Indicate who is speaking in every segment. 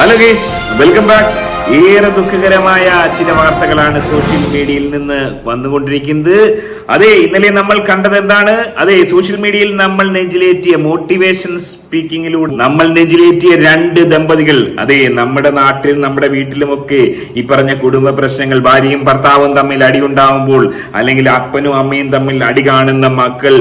Speaker 1: Hello गीस welcome back ഏറെ ദുഃഖകരമായ ചില വാർത്തകളാണ് സോഷ്യൽ മീഡിയയിൽ നിന്ന് വന്നുകൊണ്ടിരിക്കുന്നത്. അതെ ഇന്നലെ നമ്മൾ കണ്ടത് എന്താണ്? അതെ സോഷ്യൽ മീഡിയയിൽ നമ്മൾ നെഞ്ചിലേറ്റിയ മോട്ടിവേഷൻ സ്പീക്കിങ്ങിലൂടെ നമ്മൾ നെഞ്ചിലേറ്റിയ രണ്ട് ദമ്പതികൾ. അതെ നമ്മുടെ നാട്ടിൽ നമ്മുടെ വീട്ടിലുമൊക്കെ ഈ പറഞ്ഞ കുടുംബ പ്രശ്നങ്ങൾ ഭാര്യയും ഭർത്താവും തമ്മിൽ അടി അടിയുണ്ടാവുമ്പോൾ അല്ലെങ്കിൽ അപ്പനും അമ്മയും തമ്മിൽ അടി കാണുന്ന മക്കൾ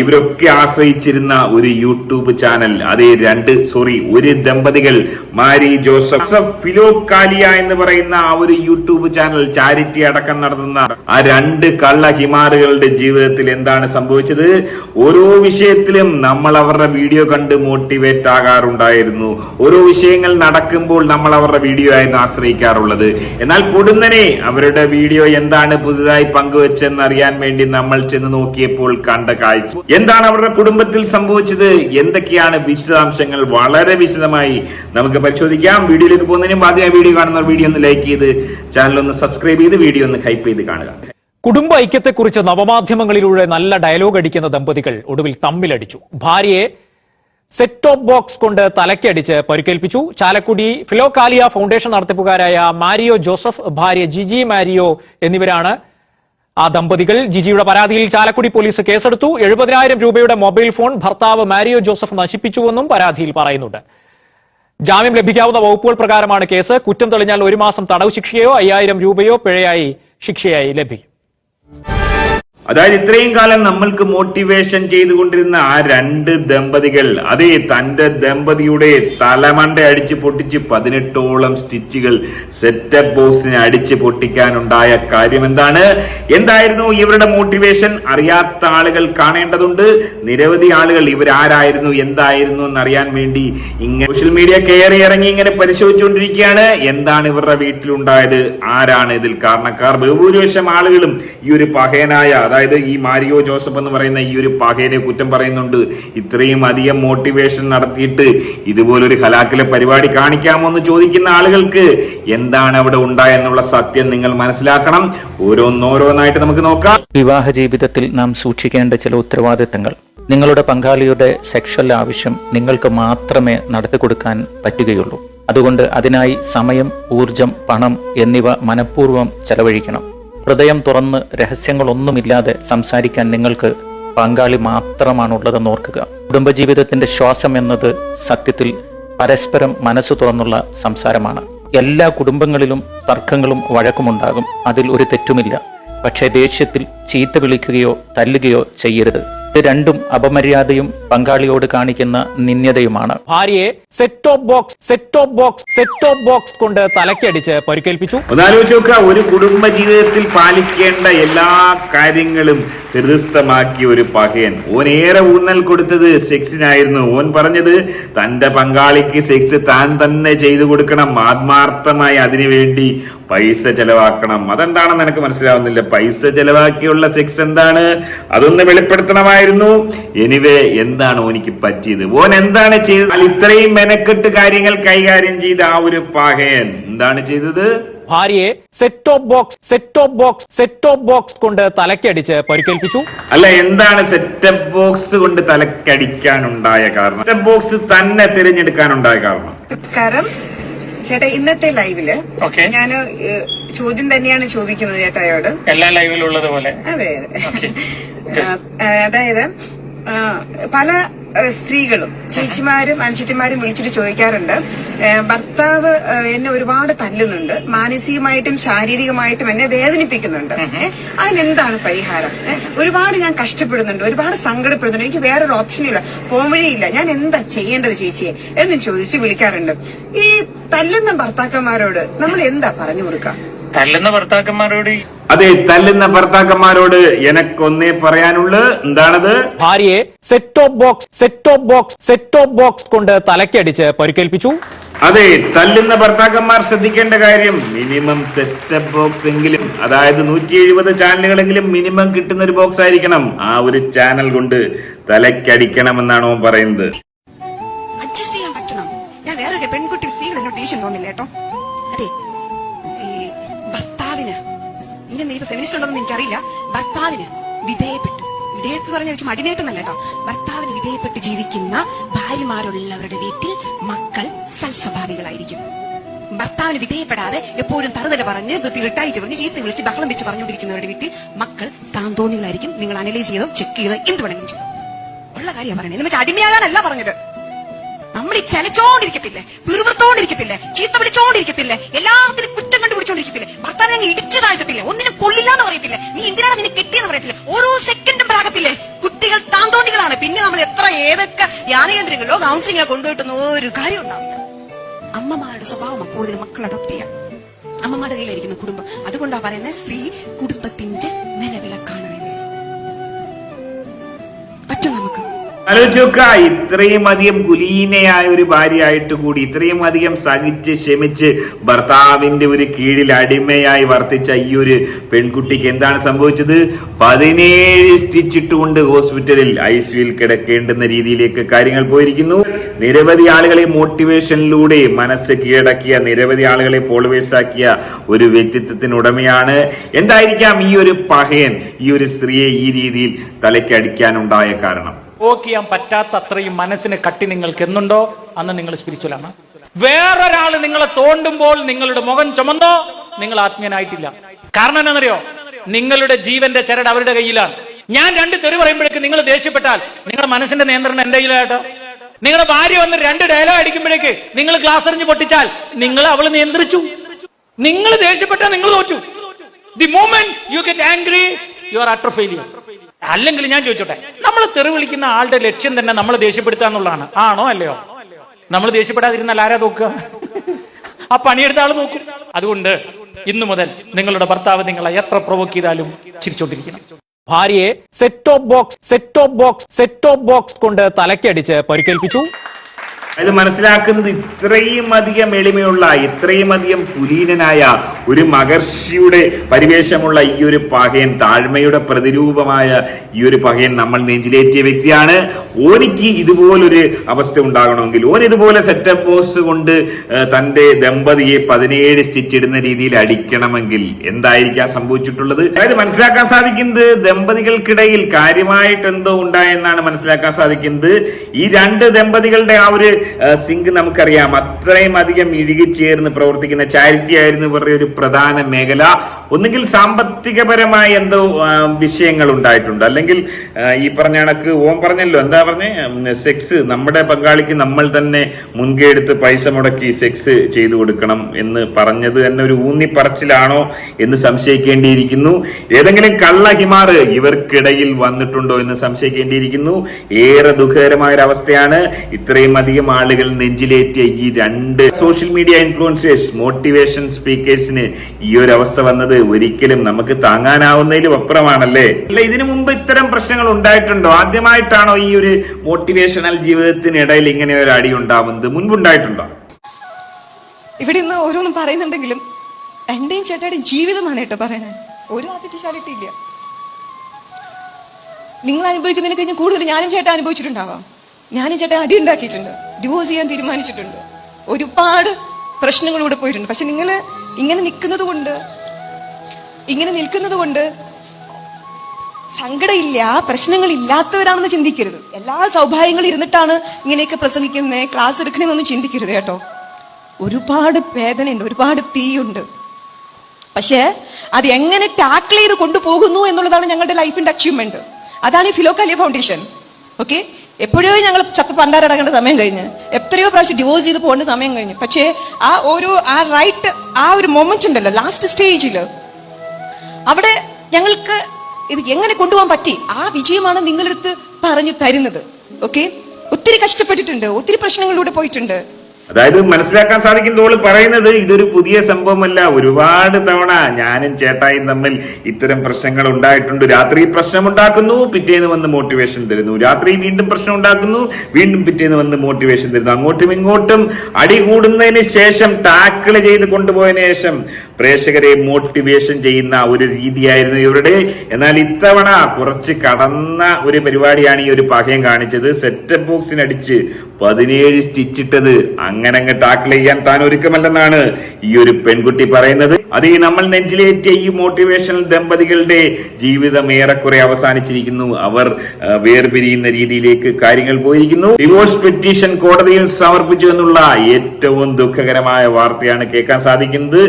Speaker 1: ഇവരൊക്കെ ആശ്രയിച്ചിരുന്ന ഒരു യൂട്യൂബ് ചാനൽ. അതെ രണ്ട് സോറി ഒരു ദമ്പതികൾ മാരി ജോസഫ്. ഫിലോകാലിയ എന്ന് പറയുന്ന ആ ഒരു യൂട്യൂബ് ചാനൽ ചാരിറ്റി അടക്കം നടത്തുന്ന ആ രണ്ട് കള്ള ഹിമാറുകളുടെ ജീവിതത്തിൽ എന്താണ് സംഭവിച്ചത്? ഓരോ വിഷയത്തിലും നമ്മൾ അവരുടെ വീഡിയോ കണ്ട് മോട്ടിവേറ്റ് ആകാറുണ്ടായിരുന്നു. ഓരോ വിഷയങ്ങൾ നടക്കുമ്പോൾ നമ്മൾ അവരുടെ വീഡിയോ ആയിരുന്നു ആശ്രയിക്കാറുള്ളത്. എന്നാൽ പൊടുന്നനെ അവരുടെ വീഡിയോ എന്താണ് പുതുതായി പങ്കുവച്ചെന്ന് അറിയാൻ വേണ്ടി നമ്മൾ ചെന്ന് നോക്കിയപ്പോൾ കണ്ട കാഴ്ച. എന്താണ് അവരുടെ കുടുംബത്തിൽ സംഭവിച്ചത്? എന്തൊക്കെയാണ് വിശദാംശങ്ങൾ? വളരെ വിശദമായി നമുക്ക് പരിശോധിക്കാം. വീഡിയോയിലേക്ക് പോകുന്നതിനും ആദ്യം വീഡിയോ കാണുന്നവർ വീഡിയോ ഒന്ന് ലൈക്ക് ചെയ്ത് ചാനൽ ഒന്ന് സബ്സ്ക്രൈബ് ചെയ്ത് വീഡിയോ ഒന്ന് ഹൈപ്പ് ചെയ്ത് കാണുക.
Speaker 2: കുടുംബ ഐക്യത്തെക്കുറിച്ച് നവമാധ്യമങ്ങളിലൂടെ നല്ല ഡയലോഗ് അടിക്കുന്ന ദമ്പതികൾ ഒടുവിൽ തമ്മിലടിച്ചു. ഭാര്യയെ സെറ്റ് ടോപ്പ് ബോക്സ് കൊണ്ട് തലക്കടിച്ച് പരിക്കേൽപ്പിച്ചു. ചാലക്കുടി ഫിലോകാലിയ ഫൗണ്ടേഷൻ നടത്തിപ്പുകാരായ മാരിയോ ജോസഫ് ഭാര്യ ജിജി മാരിയോ എന്നിവരാണ് ആ ദമ്പതികൾ. ജിജിയുടെ പരാതിയിൽ ചാലക്കുടി പോലീസ് കേസെടുത്തു. എഴുപതിനായിരം രൂപയുടെ മൊബൈൽ ഫോൺ ഭർത്താവ് മാരിയോ ജോസഫ് നശിപ്പിച്ചുവെന്നും പരാതിയിൽ പറയുന്നുണ്ട്. ജാമ്യം ലഭിക്കാവുന്ന വകുപ്പുകൾ പ്രകാരമാണ് കേസ്. കുറ്റം തെളിഞ്ഞാൽ ഒരു മാസം തടവ് ശിക്ഷയോ അയ്യായിരം രൂപയോ പിഴയായി ശിക്ഷയായി ലഭിക്കും.
Speaker 1: അതായത് ഇത്രയും കാലം നമ്മൾക്ക് മോട്ടിവേഷൻ ചെയ്തുകൊണ്ടിരുന്ന ആ രണ്ട് ദമ്പതികൾ അതെ തന്റെ ദമ്പതിയുടെ തലമണ്ട അടിച്ച് പൊട്ടിച്ച് പതിനെട്ടോളം സ്റ്റിച്ചുകൾ സെറ്റപ്പ് ബോക്സിനെ അടിച്ച് പൊട്ടിക്കാനുണ്ടായ കാര്യം എന്താണ് എന്തായിരുന്നു ഇവരുടെ മോട്ടിവേഷൻ അറിയാത്ത ആളുകൾ കാണേണ്ടതുണ്ട്. നിരവധി ആളുകൾ ഇവരാരായിരുന്നു എന്തായിരുന്നു എന്നറിയാൻ വേണ്ടി ഇങ്ങനെ സോഷ്യൽ മീഡിയ കയറി ഇറങ്ങി ഇങ്ങനെ പരിശോധിച്ചുകൊണ്ടിരിക്കുകയാണ്. എന്താണ് ഇവരുടെ വീട്ടിലുണ്ടായത്? ആരാണ് ഇതിൽ കാരണക്കാർ? ബഹുഭൂരിപക്ഷം ആളുകളും ഈ ഒരു പഹയനായ അതായത് ഈ മാരിയോ ജോസഫ് എന്ന് പറയുന്ന ഈ ഒരു പാകയിലെ കുറ്റം പറയുന്നുണ്ട്. ഇത്രയും അധികം മോട്ടിവേഷൻ നടത്തിയിട്ട് ഇതുപോലൊരു ഹലാക്കിലെ പരിപാടി കാണിക്കാമോ എന്ന് ചോദിക്കുന്ന ആളുകൾക്ക് എന്താണ് അവിടെ ഉണ്ടായെന്നുള്ള സത്യം നിങ്ങൾ മനസ്സിലാക്കണം. ഓരോന്നോരോന്നായിട്ട് നമുക്ക് നോക്കാം.
Speaker 3: വിവാഹ ജീവിതത്തിൽ നാം സൂക്ഷിക്കേണ്ട ചില ഉത്തരവാദിത്തങ്ങൾ. നിങ്ങളുടെ പങ്കാളിയുടെ സെക്ഷൽ ആവശ്യം നിങ്ങൾക്ക് മാത്രമേ നടത്തി കൊടുക്കാൻ പറ്റുകയുള്ളൂ. അതുകൊണ്ട് അതിനായി സമയം ഊർജം പണം എന്നിവ മനഃപൂർവം ചെലവഴിക്കണം. ഹൃദയം തുറന്ന് രഹസ്യങ്ങളൊന്നുമില്ലാതെ സംസാരിക്കാൻ നിങ്ങൾക്ക് പങ്കാളി മാത്രമാണുള്ളതെന്ന് ഓർക്കുക. കുടുംബജീവിതത്തിന്റെ ശ്വാസം എന്നത് സത്യത്തിൽ പരസ്പരം മനസ്സ് തുറന്നുള്ള സംസാരമാണ്. എല്ലാ കുടുംബങ്ങളിലും തർക്കങ്ങളും വഴക്കുമുണ്ടാകും. അതിൽ ഒരു തെറ്റുമില്ല. പക്ഷേ ദേഷ്യത്തിൽ ചീത്ത വിളിക്കുകയോ തല്ലുകയോ ചെയ്യരുത്. രണ്ടും അപമര്യാദയും പങ്കാളിയോട് കാണിക്കുന്ന നിന്ദ്യതയുമാണ്.
Speaker 2: ഭാര്യയെ set of box set of box set of box കൊണ്ട് തലക്കടിച്ച് പരിക്കേൽപ്പിച്ചു.
Speaker 1: ഒന്നാലോചിച്ച് നോക്കുക ഒരു കുടുംബ ജീവിതത്തിൽ പാലിക്കേണ്ട എല്ലാ കാര്യങ്ങളും ഹൃദയസ്ഥമാക്കിയ ഒരു പകയൻ ഓൻ ഏറെ ഊന്നൽ കൊടുത്തത് സെക്സിനായിരുന്നു. ഓൻ പറഞ്ഞത് തന്റെ പങ്കാളിക്ക് സെക്സ് താൻ തന്നെ ചെയ്തു കൊടുക്കണം ആത്മാർത്ഥമായി അതിനുവേണ്ടി പൈസ ചെലവാക്കണം. അതെന്താണെന്ന് എനിക്ക് മനസ്സിലാവുന്നില്ല. പൈസ ചെലവാക്കിയുള്ള സെക്സ് എന്താണ്? അതൊന്ന് വെളിപ്പെടുത്തണമായിരുന്നു എനിവേ എന്താണ് ഓനിക്ക് പറ്റിയത്? ഓൻ എന്താണ് ചെയ്തത്? ഇത്രയും മെനക്കെട്ട് കാര്യങ്ങൾ കൈകാര്യം ചെയ്ത ആ ഒരു പാകയൻ എന്താണ് ചെയ്തത്?
Speaker 2: ഭാര്യയെ set top box set top box set top box കൊണ്ട് തലക്കടിച്ച് പരിക്കേൽപ്പിച്ചു.
Speaker 1: അല്ല എന്താണ് സെറ്റ് ഓഫ് ബോക്സ് കൊണ്ട് തലക്കടിക്കാനുണ്ടായ കാരണം? സെറ്റ് ബോക്സ് തന്നെ തിരഞ്ഞെടുക്കാനുണ്ടായ കാരണം?
Speaker 4: നമസ്കാരം. ചേട്ടാ ഇന്നത്തെ ലൈവിൽ
Speaker 5: ഞാൻ
Speaker 4: ഞാൻ ചോദ്യം തന്നെയാണ് ചോദിക്കുന്നത് ചേട്ടായോട്.
Speaker 5: എല്ലാ ലൈവിലുള്ളത് പോലെ
Speaker 4: അതെ. അതെ അതായത് പല സ്ത്രീകളും ചേച്ചിമാരും അനുചിത്തിമാരും വിളിച്ചിട്ട് ചോദിക്കാറുണ്ട്. ഭർത്താവ് എന്നെ ഒരുപാട് തല്ലുന്നുണ്ട്. മാനസികമായിട്ടും ശാരീരികമായിട്ടും എന്നെ വേദനിപ്പിക്കുന്നുണ്ട്. അതിനെന്താണ് പരിഹാരം? ഒരുപാട് ഞാൻ കഷ്ടപ്പെടുന്നുണ്ട്. ഒരുപാട് സങ്കടപ്പെടുന്നുണ്ട്. എനിക്ക് വേറൊരു ഓപ്ഷനില്ല പോംവഴിയില്ല ഞാൻ എന്താ ചെയ്യേണ്ടത് ചേച്ചിയെ എന്ന് ചോദിച്ച് വിളിക്കാറുണ്ട്. ഈ തല്ലുന്ന ഭർത്താക്കന്മാരോട് നമ്മൾ എന്താ പറഞ്ഞു കൊടുക്കുക?
Speaker 5: തല്ലുന്ന ഭർത്താക്കന്മാരോട്
Speaker 1: അതെ തല്ലുന്ന ഭർത്താക്കന്മാരോട് എനക്കൊന്നേ പറയാനുള്ളത് എന്താണത്?
Speaker 2: ഭാര്യയെ set top box set top box set top box കൊണ്ട് തലക്കടിച്ച് പരിക്കേൽപ്പിച്ചു.
Speaker 1: അതെ തല്ലുന്ന ഭർത്താക്കന്മാർ ശ്രദ്ധിക്കേണ്ട കാര്യം മിനിമം സെറ്റ് സെറ്റപ്പ് ബോക്സ് എങ്കിലും അതായത് നൂറ്റി എഴുപത് ചാനലുകളെങ്കിലും മിനിമം കിട്ടുന്ന ഒരു ബോക്സ് ആയിരിക്കണം ആ ഒരു ചാനൽ കൊണ്ട് തലക്കടിക്കണം എന്നാണ് ഓൻ പറയുന്നത്.
Speaker 4: അഡ്ജസ്റ്റ് ചെയ്യാൻ പറ്റണം. ഞാൻ പെൺകുട്ടി സ്ത്രീകൾ എന്നോട് ദേഷ്യം തോന്നില്ല കേട്ടോ. അതെ ഭർത്താവിന് നീ നീ ഫെമിനിസ്റ്റ് ഉണ്ടെന്ന് എനിക്കറിയില്ല ഭർത്താവിന് വിധേയപ്പെട്ടു.
Speaker 6: വിധേയത്ത് പറഞ്ഞ വെച്ച് മടിനേട്ടമല്ല കേട്ടോ. ഭർത്താവിന് വിധേയപ്പെട്ട് ജീവിക്കുന്ന ഭാര്യമാരുള്ളവരുടെ വീട്ടിൽ മക്കൾ സൽസ്വഭാവികളായിരിക്കും. ഭർത്താവിന് വിധേയപ്പെടാതെ എപ്പോഴും തറുതല പറഞ്ഞ് തിരട്ടായിട്ട് പറഞ്ഞ് ചീത്ത വിളിച്ച് ബഹളം വെച്ച് പറഞ്ഞുകൊണ്ടിരിക്കുന്നവരുടെ വീട്ടിൽ മക്കൾ താന്തോന്നികളായിരിക്കും. നിങ്ങൾ അനലൈസ് ചെയ്തോ ചെക്ക് ചെയ്തോ എന്ത് വേണമെങ്കിലും ഉള്ള കാര്യം പറയുന്നത് എന്നിട്ട് അടിമയാകാനല്ല പറഞ്ഞത്. നമ്മൾ ഈ ചലച്ചോണ്ടിരിക്കത്തില്ലേ? പിറുപിറുത്തോണ്ടിരിക്കത്തില്ലേ? ചീത്ത വിളിച്ചോണ്ടിരിക്കത്തില്ലേ? എല്ലാത്തിലും കുറ്റം കണ്ടുപിടിച്ചോണ്ടിരിക്കത്തില്ലേ? ഭർത്താവിനെ ഇടിച്ചതായിട്ടില്ല ഇടിച്ചു താഴ്ത്തത്തില്ലേ? ഒന്നിനും കൊള്ളില്ല പറയത്തില്ല. നീ എന്തിനാണ് നിന്നെ കിട്ടിയെന്ന് പറയത്തില്ല? ഓരോ സെക്കൻഡും പ്രാകത്തില്ലേ കുട്ടികൾ താന്തോന്നികളാണ്. പിന്നെ നമ്മൾ എത്ര ഏതൊക്കെ ധ്യാനകേന്ദ്രങ്ങളിലോ കൗൺസിലിങ്ങിലോ കൊണ്ടുപോയിട്ടൊന്നും ഒരു കാര്യം ഉണ്ടാവില്ല. അമ്മമാരുടെ സ്വഭാവം കൂടുതൽ മക്കൾ അഡോപ്റ്റ് ചെയ്യാം അമ്മമാരുടെ കയ്യിലായിരിക്കുന്ന കുടുംബം. അതുകൊണ്ടാണ് പറയുന്നത് സ്ത്രീ കുടുംബത്തിന്റെ
Speaker 1: ആലോചിച്ച് നോക്ക ഇത്രയും അധികം കുലീനയായ ഒരു ഭാര്യയായിട്ട് കൂടി ഇത്രയും അധികം സഹിച്ച് ക്ഷമിച്ച് ഭർത്താവിന്റെ ഒരു കീഴിൽ അടിമയായി വർത്തിച്ച ഈ ഒരു പെൺകുട്ടിക്ക് എന്താണ് സംഭവിച്ചത്? പതിനേഴ് സ്റ്റിച്ചിട്ടുകൊണ്ട് ഹോസ്പിറ്റലിൽ ഐ സിയിൽ കിടക്കേണ്ടുന്ന രീതിയിലേക്ക് കാര്യങ്ങൾ പോയിരിക്കുന്നു. നിരവധി ആളുകളെ മോട്ടിവേഷനിലൂടെ മനസ്സ് കീഴടക്കിയ നിരവധി ആളുകളെ ആക്കിയ ഒരു വ്യക്തിത്വത്തിന് ഉടമയാണ്. എന്തായിരിക്കാം ഈ ഒരു പഹയൻ ഈ ഒരു സ്ത്രീയെ ഈ രീതിയിൽ തലയ്ക്കടിക്കാനുണ്ടായ കാരണം?
Speaker 7: വോക്ക് ചെയ്യാൻ പറ്റാത്ത അത്രയും മനസ്സിന് കട്ടി നിങ്ങൾക്ക് എന്നുണ്ടോ? അന്ന് നിങ്ങൾ സ്പിരിച്വലാണ് വേറൊരാൾ നിങ്ങളെ തോണ്ടുമ്പോൾ നിങ്ങളുടെ മുഖം ചുമന്നോ? നിങ്ങൾ ആത്മീയനായിട്ടില്ല. കാരണം എന്താണെന്നറിയോ? നിങ്ങളുടെ ജീവന്റെ ചരട് അവരുടെ കയ്യിലാണ്. ഞാൻ രണ്ട് തെറി പറയുമ്പോഴേക്ക് നിങ്ങൾ ദേഷ്യപ്പെട്ടാൽ നിങ്ങളുടെ മനസ്സിന്റെ നിയന്ത്രണം എന്റെ കയ്യിലായിട്ടോ നിങ്ങളുടെ ഭാര്യ വന്ന് രണ്ട് ഡയലോഗ് അടിക്കുമ്പോഴേക്ക് നിങ്ങൾ ഗ്ലാസ് എറിഞ്ഞ് പൊട്ടിച്ചാൽ നിങ്ങൾ അവൾ നിയന്ത്രിച്ചു. നിങ്ങൾ ദേഷ്യപ്പെട്ടാൽ നിങ്ങൾ തോറ്റു. The moment you get angry you are utter failure അല്ലെങ്കിൽ ഞാൻ ചോദിച്ചോട്ടെ നമ്മൾ തെറി വിളിക്കുന്ന ആളുടെ ലക്ഷ്യം തന്നെ നമ്മൾ ദേഷ്യപ്പെടുത്തുക എന്നുള്ളതാണ്. ആണോ അല്ലയോ? നമ്മൾ ദേഷ്യപ്പെടാതിരുന്നാൽ ആരാ നോക്കുക? ആ പണിയെടുത്ത ആൾ നോക്കും. അതുകൊണ്ട് ഇന്നു മുതൽ നിങ്ങളുടെ ഭർത്താവ് നിങ്ങളെ എത്ര പ്രൊവോക്ക് ചെയ്താലും ചിരിച്ചോണ്ടിരിക്കണം.
Speaker 2: ഭാര്യയെ set top box set top box set top box കൊണ്ട് തലക്കടിച്ച് പരിക്കേൽപ്പിച്ചു.
Speaker 1: ഇത് മനസ്സിലാക്കുന്നത് ഇത്രയും അധികം എളിമയുള്ള ഇത്രയും അധികം കുലീനനായ ഒരു മഹർഷിയുടെ പരിവേഷമുള്ള ഈ ഒരു പകയൻ താഴ്മയുടെ പ്രതിരൂപമായ ഈ ഒരു പകയൻ നമ്മൾ നെഞ്ചിലേറ്റിയ വ്യക്തിയാണ്. ഓനിക്ക് ഇതുപോലൊരു അവസ്ഥ ഉണ്ടാകണമെങ്കിൽ ഓൻ ഇതുപോലെ സെറ്റപ്പ് ബോക്സ് കൊണ്ട് തന്റെ ദമ്പതിയെ പതിനേഴ് സ്റ്റിച്ച് ഇടുന്ന രീതിയിൽ അടിക്കണമെങ്കിൽ എന്തായിരിക്കാം സംഭവിച്ചിട്ടുള്ളത്? അതായത് മനസ്സിലാക്കാൻ സാധിക്കുന്നത് ദമ്പതികൾക്കിടയിൽ കാര്യമായിട്ട് എന്തോ ഉണ്ടായെന്നാണ് മനസ്സിലാക്കാൻ സാധിക്കുന്നത്. ഈ രണ്ട് ദമ്പതികളുടെ ആ ഒരു സിങ്ക് നമുക്കറിയാം. അത്രയും അധികം ഇഴുകിച്ചേർന്ന് പ്രവർത്തിക്കുന്ന ചാരിറ്റി ആയിരുന്നു ഇവരുടെ ഒരു പ്രധാന മേഖല. ഒന്നുകിൽ സാമ്പത്തികപരമായ എന്തോ വിഷയങ്ങൾ ഉണ്ടായിട്ടുണ്ട്. അല്ലെങ്കിൽ ഈ പറഞ്ഞ കണക്ക് ഓം പറഞ്ഞല്ലോ. എന്താ പറഞ്ഞേ? സെക്സ് നമ്മുടെ പങ്കാളിക്ക് നമ്മൾ തന്നെ മുൻകൈ എടുത്ത് പൈസ മുടക്കി സെക്സ് ചെയ്തു കൊടുക്കണം എന്ന് പറഞ്ഞത് തന്നെ ഒരു ഊന്നിപ്പറച്ചിലാണോ എന്ന് സംശയിക്കേണ്ടിയിരിക്കുന്നു. ഏതെങ്കിലും കള്ള ഹിമാറ് ഇവർക്കിടയിൽ വന്നിട്ടുണ്ടോ എന്ന് സംശയിക്കേണ്ടിയിരിക്കുന്നു. ഏറെ ദുഃഖകരമായ ഒരു അവസ്ഥയാണ് ഇത്രയും അധികം ആളുകൾ നെഞ്ചിലേറ്റിയ ഈ രണ്ട് സോഷ്യൽ മീഡിയ ഇൻഫ്ലുവൻസേഴ്സ് മോട്ടിവേഷൻ സ്പീക്കേഴ്സിന് ഈ ഒരു അവസ്ഥ വന്നത് ഒരിക്കലും നമുക്ക് താങ്ങാനാവുന്നതിലും അപ്പുറമാണല്ലേ? അല്ല ഇതിനു മുമ്പ് ഇത്തരം പ്രശ്നങ്ങൾ ഉണ്ടായിട്ടുണ്ടോ? ആദ്യമായിട്ടാണോ ഈ ഒരു മോട്ടിവേഷണൽ ജീവിതത്തിനിടയിൽ ഇങ്ങനെ ഒരു അടി ഉണ്ടാവുന്നത്? മുൻപുണ്ടായിട്ടുണ്ടോ?
Speaker 8: ഇവിടെ ഇന്ന് ഓരോന്നും പറയുന്നുണ്ടെങ്കിലും എന്റെയും ചേട്ടയുടെയും ജീവിതമാണ് കേട്ടോ പറയണേ. ഒരു ആർട്ടിഫിഷ്യാലിറ്റി ഇല്ല. നിങ്ങൾ അനുഭവിക്കുന്നതിന് കഴിഞ്ഞ് കൂടുതൽ ഞാനും ചേട്ടൻ അനുഭവിച്ചിട്ടുണ്ടാവാം. ഞാനും ചേട്ടൻ അടി ഉണ്ടാക്കിയിട്ടുണ്ട് ഡിവോഴ്സ് ചെയ്യാൻ തീരുമാനിച്ചിട്ടുണ്ട്. ഒരുപാട് പ്രശ്നങ്ങളിലൂടെ പോയിട്ടുണ്ട്. പക്ഷെ നിങ്ങൾ ഇങ്ങനെ നിൽക്കുന്നത് കൊണ്ട് ഇങ്ങനെ നിൽക്കുന്നത് കൊണ്ട് സങ്കടമില്ല പ്രശ്നങ്ങൾ ഇല്ലാത്തവരാണെന്ന് ചിന്തിക്കരുത്. എല്ലാ സൗഭാഗ്യങ്ങളും ഇരുന്നിട്ടാണ് ഇങ്ങനെയൊക്കെ പ്രസംഗിക്കുന്നത് ക്ലാസ് എടുക്കണമെന്നൊന്നും ചിന്തിക്കരുത് കേട്ടോ. ഒരുപാട് വേദനയുണ്ട് ഒരുപാട് തീയുണ്ട്. പക്ഷേ അത് എങ്ങനെ ടാക്കിൾ ചെയ്ത് കൊണ്ടുപോകുന്നു എന്നുള്ളതാണ് ഞങ്ങളുടെ ലൈഫിന്റെ അച്ചീവ്മെന്റ് അതാണ് ഈ ഫിലോക്കാലിയ ഫൗണ്ടേഷൻ ഓക്കെ എപ്പോഴോ ഞങ്ങൾ ചത്ത് പണ്ടാരടക്കേണ്ട സമയം കഴിഞ്ഞ്. എത്രയോ പ്രാവശ്യം ഡിവോഴ്സ് ചെയ്ത് പോകേണ്ട സമയം കഴിഞ്ഞ്. പക്ഷേ ആ ഒരു ആ റൈറ്റ് ആ ഒരു മൊമെന്റ് ഉണ്ടല്ലോ ലാസ്റ്റ് സ്റ്റേജിൽ അവിടെ ഞങ്ങൾക്ക് ഇത് എങ്ങനെ കൊണ്ടുപോകാൻ പറ്റി? ആ വിജയമാണ് നിങ്ങളെടുത്ത് പറഞ്ഞു തരുന്നത്. ഓക്കെ ഒത്തിരി കഷ്ടപ്പെട്ടിട്ടുണ്ട് ഒത്തിരി പ്രശ്നങ്ങളിലൂടെ പോയിട്ടുണ്ട്.
Speaker 1: അതായത് മനസ്സിലാക്കാൻ സാധിക്കും സാധിക്കുന്നതോൾ പറയുന്നത് ഇതൊരു പുതിയ സംഭവമല്ല. ഒരുപാട് തവണ ഞാനും ചേട്ടായും തമ്മിൽ ഇത്തരം പ്രശ്നങ്ങൾ ഉണ്ടായിട്ടുണ്ട്. രാത്രി പ്രശ്നം ഉണ്ടാക്കുന്നു പിറ്റേന്ന് വന്ന് മോട്ടിവേഷൻ തരുന്നു. രാത്രി വീണ്ടും പ്രശ്നം ഉണ്ടാക്കുന്നു വീണ്ടും പിറ്റേന്ന് വന്ന് മോട്ടിവേഷൻ തരുന്നു. അങ്ങോട്ടും ഇങ്ങോട്ടും അടി കൂടുന്നതിന് ശേഷം ടാക്കിൾ ചെയ്ത് കൊണ്ടുപോയതിനു ശേഷം പ്രേക്ഷകരെ മോട്ടിവേഷൻ ചെയ്യുന്ന ഒരു രീതിയായിരുന്നു ഇവരുടെ. എന്നാൽ ഇത്തവണ കുറച്ച് കടന്ന ഒരു പരിപാടിയാണ് ഈ ഒരു പകയം കാണിച്ചത്. സെറ്റപ്പ് ബോക്സിനടിച്ച് പതിനേഴ് സ്റ്റിച്ച് ഇട്ടത്. അങ്ങനെ അങ്ങ് ടാക്കിൾ ചെയ്യാൻ താൻ ഒരുക്കമല്ലെന്നാണ് ഈ ഒരു പെൺകുട്ടി പറയുന്നത്. അതേ നമ്മൾ നെഞ്ചിലേറ്റിയ ഈ മോട്ടിവേഷണൽ ദമ്പതികളുടെ ജീവിതം ഏറെക്കുറെ അവസാനിച്ചിരിക്കുന്നു. അവർ വേർപിരിയുന്ന രീതിയിലേക്ക് കാര്യങ്ങൾ പോയിരിക്കുന്നു. ഡിവോഴ്സ് പെറ്റീഷൻ കോടതിയിൽ സമർപ്പിച്ചു എന്നുള്ള ഏറ്റവും ദുഃഖകരമായ വാർത്തയാണ് കേൾക്കാൻ സാധിക്കുന്നത്.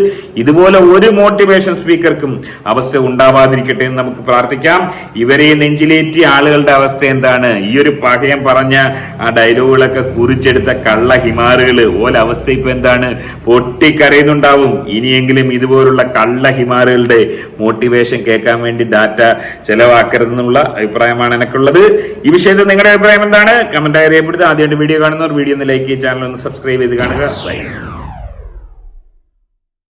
Speaker 1: ഇതുപോലെ ഒരു മോട്ടിവേഷൻ സ്പീക്കർക്കും അവസ്ഥ ഉണ്ടാവാതിരിക്കട്ടെ എന്ന് നമുക്ക് പ്രാർത്ഥിക്കാം. ഇവരെ നെഞ്ചിലേറ്റിയ ആളുകളുടെ അവസ്ഥ എന്താണ്? ഈ ഒരു പകയം പറഞ്ഞ ആ ഡയലോഗുകളൊക്കെ കുറിച്ചെടുത്ത കള്ള ഹിമാറുകൾ ഓല അവസ്ഥ ഇപ്പൊ എന്താണ്? പൊട്ടിക്കരയുന്നുണ്ടാവും. ഇനിയെങ്കിലും ഇതുപോലുള്ള കള്ള ഹിമാലയുടെ മോട്ടിവേഷൻ കേൾക്കാൻ വേണ്ടി ഡാറ്റ ചെലവാക്കരുതെന്നുള്ള അഭിപ്രായമാണ് എനിക്കുള്ളത്. ഈ വിഷയത്തിൽ നിങ്ങളുടെ അഭിപ്രായം എന്താണ്? കമന്റായി അറിയപ്പെടുത്തുക ആദ്യമായിട്ട് വീഡിയോ കാണുന്നവർ വീഡിയോ ഒന്ന് ലൈക്ക് ചെയ്യുക ചാനൽ ഒന്ന് സബ്സ്ക്രൈബ് ചെയ്ത് കാണുക. ബൈ